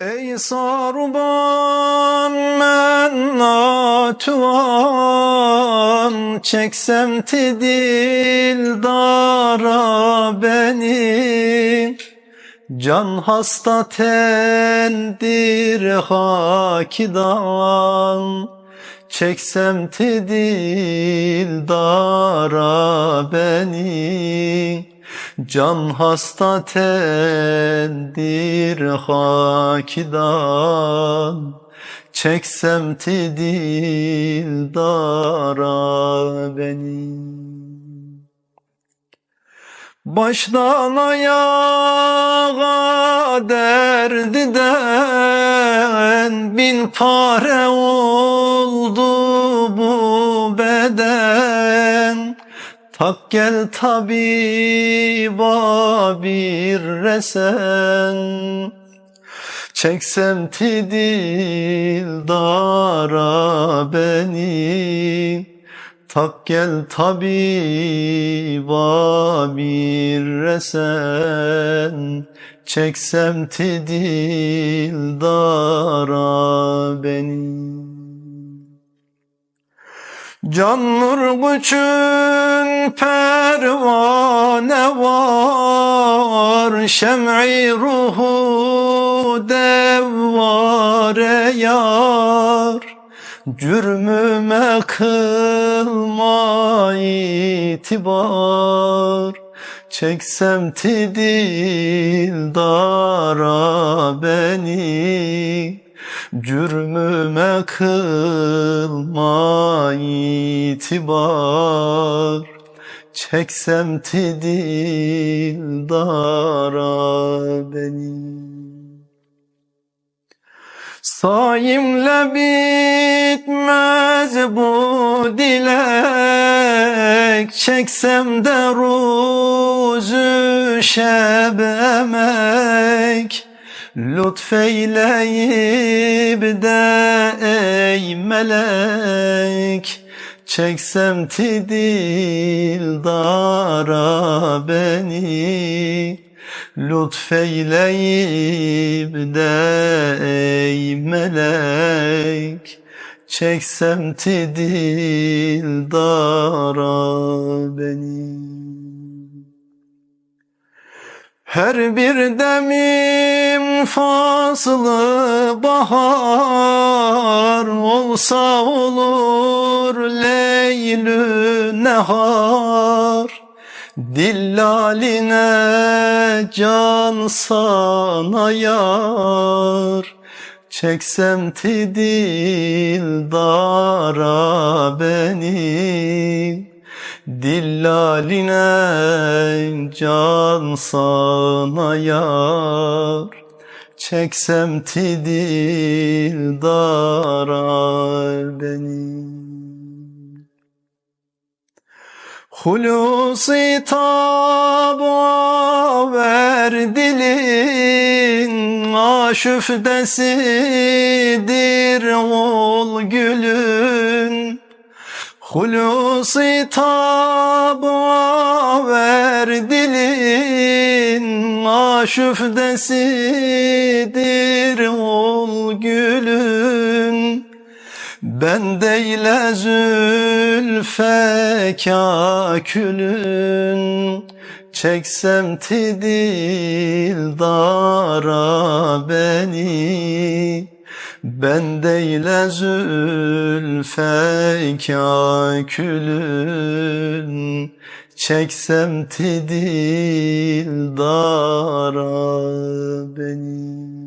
Ey sarban men natuan Çeksem ti dildara beni. Can hasta tendir hakidan Çeksem ti dildara beni Can hasta tendir hakidan. Çeksem ti dildara beni. Baştan ayağa derdiden Bin pare oldu Tak gel tabiba bir resen. Çeksem ti dildara beni. Tak gel tabiba bir resen. Çeksem ti dildara beni Can nur güçün pervane var Şem'i ruhu devvare yar. Cürmüme kılma itibar Çeksem ti dildara beni Cürmüme kılma itibar. Çeksem ti dildara beni. Saimle bitmez bu dilek. Çeksem de ruzu şeb emek Lütfeyleyip de ey melek Çeksem ti dildara beni. Lütfeyleyip de ey melek Çeksem ti dildara beni her bir demim faslı bahar olsa olur leylü nehar. Dillaline can sana yar. Çeksem ti dildara beni Dillaline can sana yar. Çeksem ti dildara beni Hulusi taba ver dilin Aşüftesidir ol gülün Hulusi taba ver dilin Aşüftesidir ol gülün. Ben deyle zülfe kakülün Çeksem ti dildara beni Ben deyle zülfe kakülün Çeksem ti dildara beni